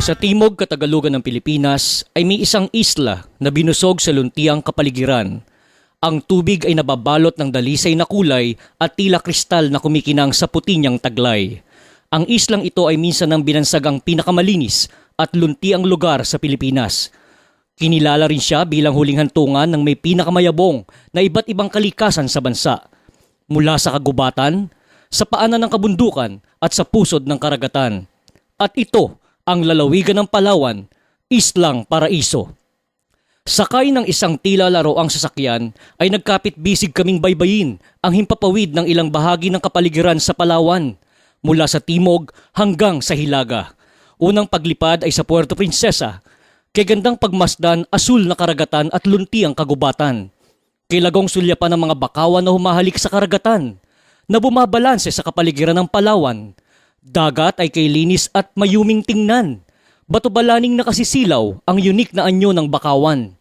Sa timog katagalugan ng Pilipinas ay may isang isla na binusog sa luntiang kapaligiran. Ang tubig ay nababalot ng dalisay na kulay at tila kristal na kumikinang sa puti niyang taglay. Ang islang ito ay minsan ng binansagang pinakamalinis at luntiang lugar sa Pilipinas. Kinilala rin siya bilang huling hantungan ng may pinakamayabong na iba't ibang kalikasan sa bansa. Mula sa kagubatan, sa paanan ng kabundukan at sa pusod ng karagatan. At ito ang lalawigan ng Palawan, Islang Paraiso. Sakay ng isang tila laro ang sasakyan ay nagkapit bisig kaming baybayin ang himpapawid ng ilang bahagi ng kapaligiran sa Palawan mula sa timog hanggang sa hilaga. Unang paglipad ay sa Puerto Princesa, kay gandang pagmasdan asul na karagatan at lunti ang kagubatan. Kilagong sulyapan ng mga bakawan na humahalik sa karagatan na bumabalanse sa kapaligiran ng Palawan. Dagat ay kay linis at mayuming tingnan. Batubalaning nakasisilaw ang unik na anyo ng bakawan.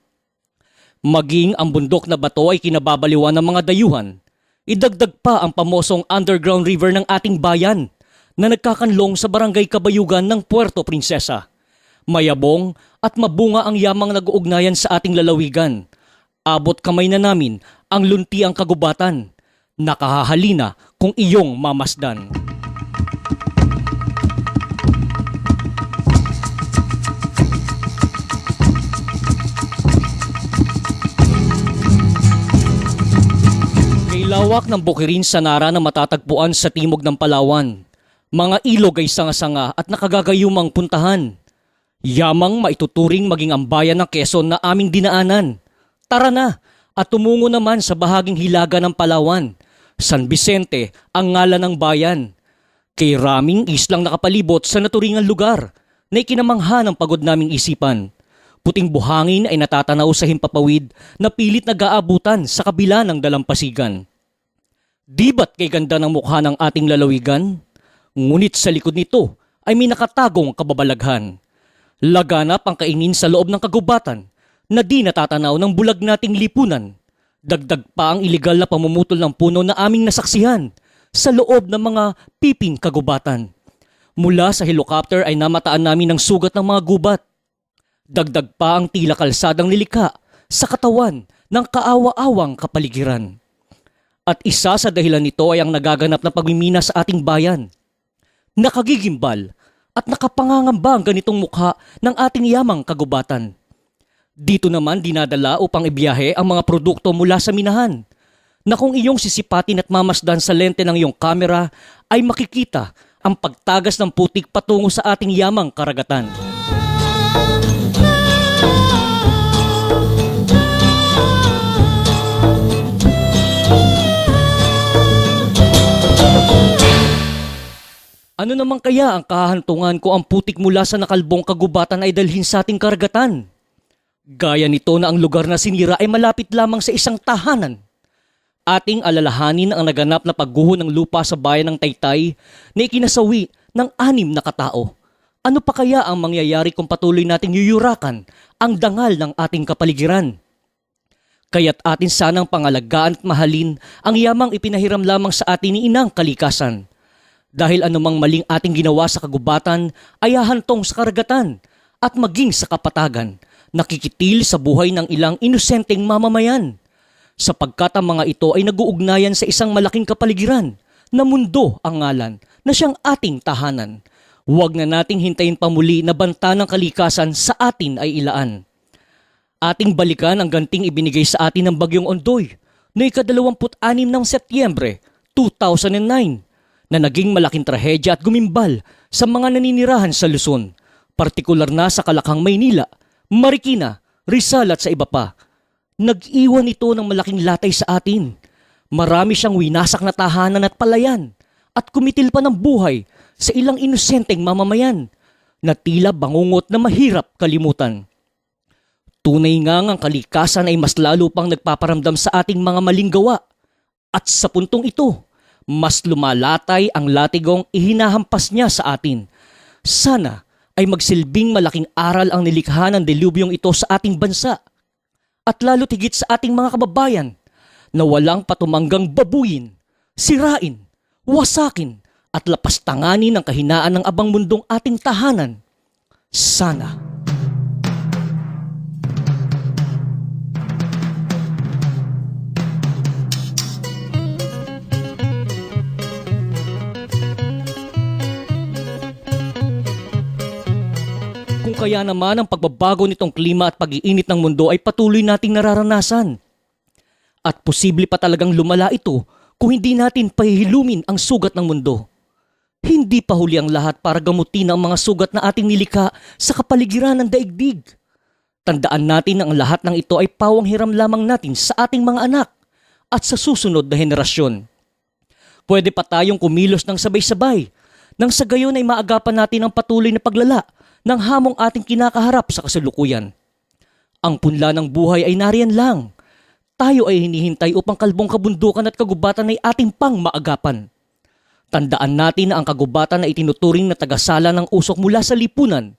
Maging ang bundok na bato ay kinababaliwan ng mga dayuhan. Idagdag pa ang pamosong underground river ng ating bayan na nagkakanlong sa barangay Kabayugan ng Puerto Princesa. Mayabong at mabunga ang yamang nag-uugnayan sa ating lalawigan. Abot kamay na namin ang lunti ang kagubatan. Nakahahalina kung iyong mamasdan. Lawak ng bukirin sa nara na matatagpuan sa timog ng Palawan. Mga ilog ay sanga-sanga at nakagagayumang puntahan. Yamang maituturing maging ang bayan ng Quezon na aming dinaanan. Tara na at tumungo naman sa bahaging hilaga ng Palawan. San Vicente ang ngalan ng bayan. Kay raming islang nakapalibot sa naturingang lugar na ikinamangha ng pagod naming isipan. Puting buhangin ay natatanaw sa himpapawid na pilit nag-aabutan sa kabila ng dalampasigan. Di ba't kay ganda ng mukha ng ating lalawigan? Ngunit sa likod nito ay may nakatagong kababalaghan. Laganap ang kainin sa loob ng kagubatan na di natatanaw ng bulag nating lipunan. Dagdag pa ang ilegal na pamumutol ng puno na aming nasaksihan sa loob ng mga piping kagubatan. Mula sa helicopter ay namataan namin ng sugat ng mga gubat. Dagdag pa ang tila kalsadang nilika sa katawan ng kaawa-awang kapaligiran. At isa sa dahilan nito ay ang nagaganap na pagmimina sa ating bayan. Nakagigimbal at nakapangangamba ang ganitong mukha ng ating yamang kagubatan. Dito naman dinadala upang ibiyahe ang mga produkto mula sa minahan na kung iyong sisipatin at mamasdan sa lente ng iyong kamera ay makikita ang pagtagas ng putik patungo sa ating yamang karagatan. Ano naman kaya ang kahantungan ko ang putik mula sa nakalbong kagubatan ay dalhin sa ating karagatan? Gaya nito na ang lugar na sinira ay malapit lamang sa isang tahanan. Ating alalahanin ang naganap na pagguho ng lupa sa bayan ng Taytay na ikinasawi ng anim na katao. Ano pa kaya ang mangyayari kung patuloy nating yuyurakan ang dangal ng ating kapaligiran? Kaya't atin sanang pangalagaan at mahalin ang yamang ipinahiram lamang sa atin ni inang kalikasan. Dahil anumang maling ating ginawa sa kagubatan ay hahantong sa karagatan at maging sa kapatagan, nakikitil sa buhay ng ilang inosenteng mamamayan. Sapagkat ang mga ito ay naguugnayan sa isang malaking kapaligiran na mundo ang ngalan na siyang ating tahanan. Huwag na nating hintayin pa muli na banta ng kalikasan sa atin ay ilaan. Ating balikan ang ganting ibinigay sa atin ng Bagyong Ondoy noong ikadalawamput-anim ng Setyembre 2009 na naging malaking trahedya at gumimbal sa mga naninirahan sa Luzon, partikular na sa Kalakang Maynila, Marikina, Rizal at sa iba pa. Nag-iwan ito ng malaking latay sa atin. Marami siyang winasak na tahanan at palayan at kumitil pa ng buhay sa ilang inosenteng mamamayan na tila bangungot na mahirap kalimutan. Tunay nga ang kalikasan ay mas lalo pang nagpaparamdam sa ating mga maling gawa. At sa puntong ito, mas lumalatay ang latigong ihinahampas niya sa atin. Sana ay magsilbing malaking aral ang nilikha ng delubyong ito sa ating bansa. At lalo tigit sa ating mga kababayan na walang patumanggang babuyin, sirain, wasakin at lapastanganin ang kahinaan ng abang mundong ating tahanan. Sana. Kaya naman ang pagbabago nitong klima at pag-iinit ng mundo ay patuloy nating nararanasan. At posible pa talagang lumala ito kung hindi natin pahihilumin ang sugat ng mundo. Hindi pa huli ang lahat para gamutin ang mga sugat na ating nilikha sa kapaligiran ng daigdig. Tandaan natin na ang lahat ng ito ay pawang hiram lamang natin sa ating mga anak at sa susunod na henerasyon. Pwede pa tayong kumilos ng sabay-sabay nang sa gayon ay maagapan natin ang patuloy na paglala ng hamong ating kinakaharap sa kasalukuyan. Ang punla ng buhay ay nariyan lang. Tayo ay hinihintay upang kalbong kabundukan at kagubatan ay ating pang maagapan. Tandaan natin na ang kagubatan ay itinuturing na tagasala ng usok mula sa lipunan.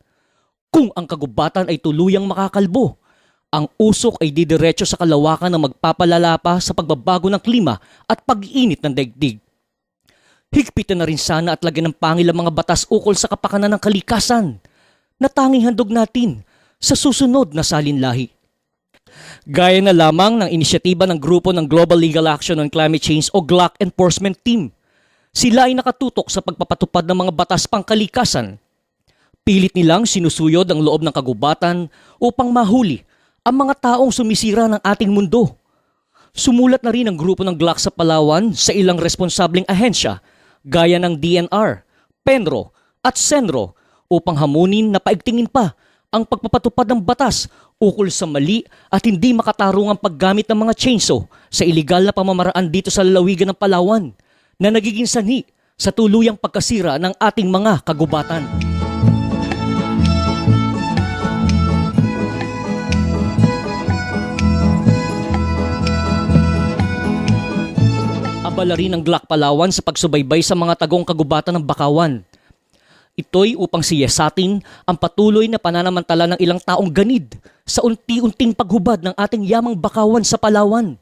Kung ang kagubatan ay tuluyang makakalbo, ang usok ay didiretso sa kalawakan na magpapalala pa sa pagbabago ng klima at pag-iinit ng daigdig. Higpitan na rin sana at lagyan ng pangil ang mga batas ukol sa kapakanan ng kalikasan na tanging handog natin sa susunod na salinlahi. Gaya na lamang ng inisyatiba ng grupo ng Global Legal Action on Climate Change o GLAC Enforcement Team. Sila ay nakatutok sa pagpapatupad ng mga batas pangkalikasan. Pilit nilang sinusuyod ang loob ng kagubatan upang mahuli ang mga taong sumisira ng ating mundo. Sumulat na rin ang grupo ng GLAC sa Palawan sa ilang responsableng ahensya gaya ng DNR, Penro at Senro upang hamunin na paigtingin pa ang pagpapatupad ng batas ukol sa mali at hindi makatarungang paggamit ng mga chainsaw sa iligal na pamamaraan dito sa lalawigan ng Palawan na nagiging sanhi sa tuluyang pagkasira ng ating mga kagubatan. Abala rin ang Glock Palawan sa pagsubaybay sa mga tagong kagubatan ng Bakawan. Ito'y upang siyasatin ang patuloy na pananamantala ng ilang taong ganid sa unti-unting paghubad ng ating yamang Bakawan sa Palawan.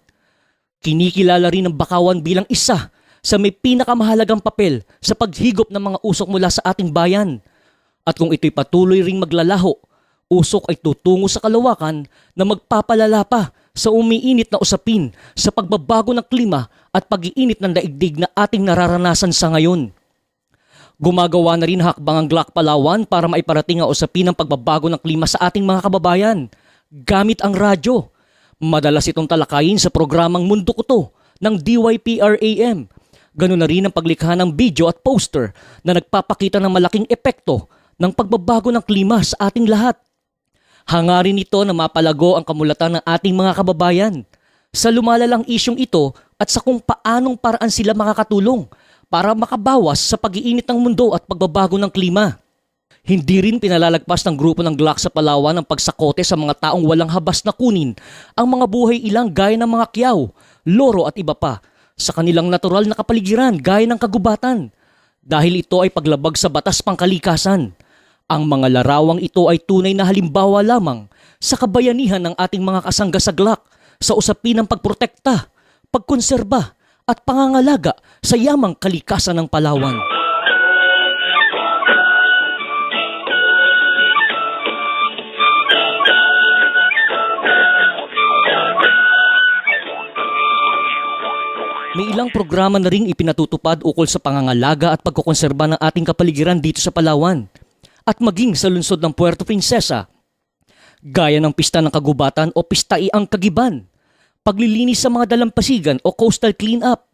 Kinikilala rin ng Bakawan bilang isa sa may pinakamahalagang papel sa paghigop ng mga usok mula sa ating bayan. At kung ito'y patuloy ring maglalaho, usok ay tutungo sa kalawakan na magpapalala pa sa umiinit na usapin sa pagbabago ng klima at pag-iinit ng daigdig na ating nararanasan sa ngayon. Gumagawa na rin hakbang ang GLAC Palawan para maiparating ang usapin ng pagbabago ng klima sa ating mga kababayan gamit ang radyo. Madalas itong talakayin sa programang Mundo Ko To ng DYPRAM. Ganun na rin ang paglikha ng video at poster na nagpapakita ng malaking epekto ng pagbabago ng klima sa ating lahat. Hangarin nito na mapalago ang kamulatan ng ating mga kababayan sa lumalalang isyong ito at sa kung paanong paraan sila makakatulong para makabawas sa pag-iinit ng mundo at pagbabago ng klima. Hindi rin pinalalagpas ng grupo ng GLAC sa Palawan ang pagsakote sa mga taong walang habas na kunin ang mga buhay ilang gaya ng mga kiyaw, loro at iba pa sa kanilang natural na kapaligiran gaya ng kagubatan dahil ito ay paglabag sa batas pangkalikasan. Ang mga larawang ito ay tunay na halimbawa lamang sa kabayanihan ng ating mga kasangga sa usapin ng pagprotekta, pagkonserba at pangangalaga sa yamang kalikasan ng Palawan. May ilang programa na ring ipinatutupad ukol sa pangangalaga at pagkokonserba ng ating kapaligiran dito sa Palawan at maging sa lungsod ng Puerto Princesa. Gaya ng pista ng kagubatan o pista ang kagiban, paglilinis sa mga dalampasigan o coastal cleanup,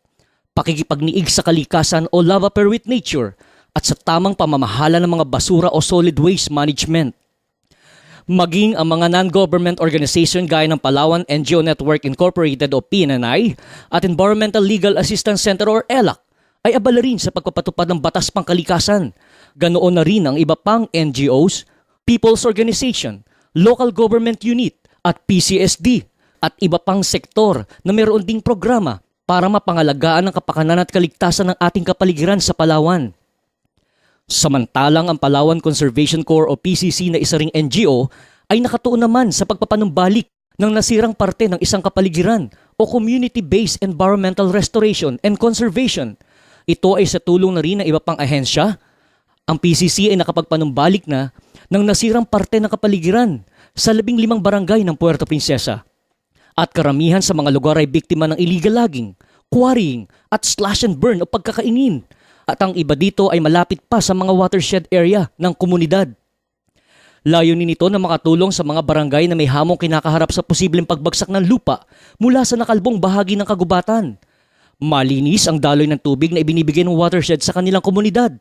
pakikipagniig sa kalikasan o lava per with nature at sa tamang pamamahala ng mga basura o solid waste management. Maging ang mga non-government organization gaya ng Palawan NGO Network Incorporated o PNNI at Environmental Legal Assistance Center or ELAC ay abala rin sa pagpapatupad ng batas pangkalikasan. Ganoon na rin ang iba pang NGOs, People's Organization, Local Government Unit at PCSD at iba pang sektor na mayroon ding programa para mapangalagaan ang kapakanan at kaligtasan ng ating kapaligiran sa Palawan. Samantalang ang Palawan Conservation Corps o PCC na isa ring NGO ay nakatuon naman sa pagpapanumbalik ng nasirang parte ng isang kapaligiran o community-based environmental restoration and conservation. Ito ay sa tulong na rin ng iba pang ahensya. Ang PCC ay nakapagpanumbalik na ng nasirang parte ng kapaligiran sa labing limang barangay ng Puerto Princesa. At karamihan sa mga lugar ay biktima ng illegal logging, quarrying at slash and burn o pagkakaingin. At ang iba dito ay malapit pa sa mga watershed area ng komunidad. Layunin nito na makatulong sa mga barangay na may hamong kinakaharap sa posibleng pagbagsak ng lupa mula sa nakalbong bahagi ng kagubatan. Malinis ang daloy ng tubig na ibinibigay ng watershed sa kanilang komunidad.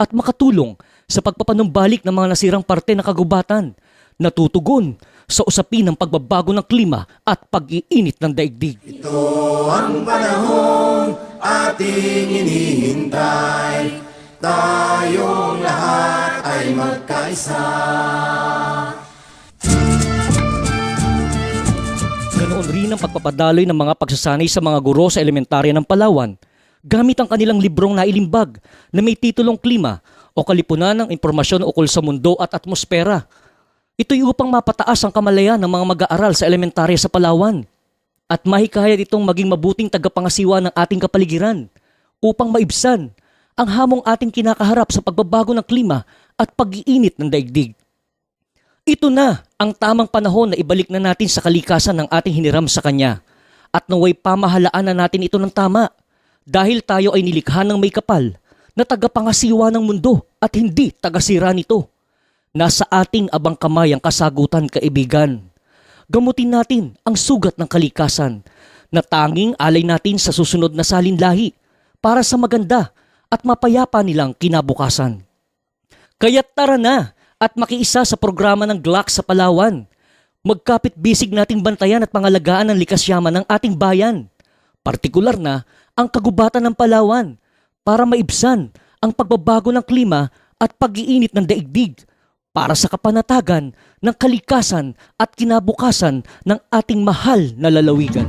At makatulong sa pagpapanumbalik ng mga nasirang parte ng kagubatan na tutugon sa usapin ng pagbabago ng klima at pag-iinit ng daigdig. Ito ang panahon ating inihintay. Tayong lahat ay magkaisa. Ganoon rin ang pagpapadaloy ng mga pagsasanay sa mga guro sa elementarya ng Palawan gamit ang kanilang librong nailimbag na may titulong klima o kalipunan ng impormasyon ukol sa mundo at atmosfera. Ito'y upang mapataas ang kamalayan ng mga mag-aaral sa elementarya sa Palawan at mahikayat itong maging mabuting tagapangasiwa ng ating kapaligiran upang maibsan ang hamong ating kinakaharap sa pagbabago ng klima at pag-iinit ng daigdig. Ito na ang tamang panahon na ibalik na natin sa kalikasan ng ating hiniram sa Kanya at naway pamahalaan na natin ito ng tama dahil tayo ay nilikha ng may kapal na tagapangasiwa ng mundo at hindi tagasira nito. Nasa ating abang kamay ang kasagutan kaibigan. Gamutin natin ang sugat ng kalikasan na tanging alay natin sa susunod na salinlahi para sa maganda at mapayapa nilang kinabukasan. Kaya tara na at makiisa sa programa ng GLAC sa Palawan. Magkapit bisig nating bantayan at pangalagaan ang likas yaman ng ating bayan. Partikular na ang kagubatan ng Palawan para maibsan ang pagbabago ng klima at pag-iinit ng daigdig para sa kapanatagan ng kalikasan at kinabukasan ng ating mahal na lalawigan.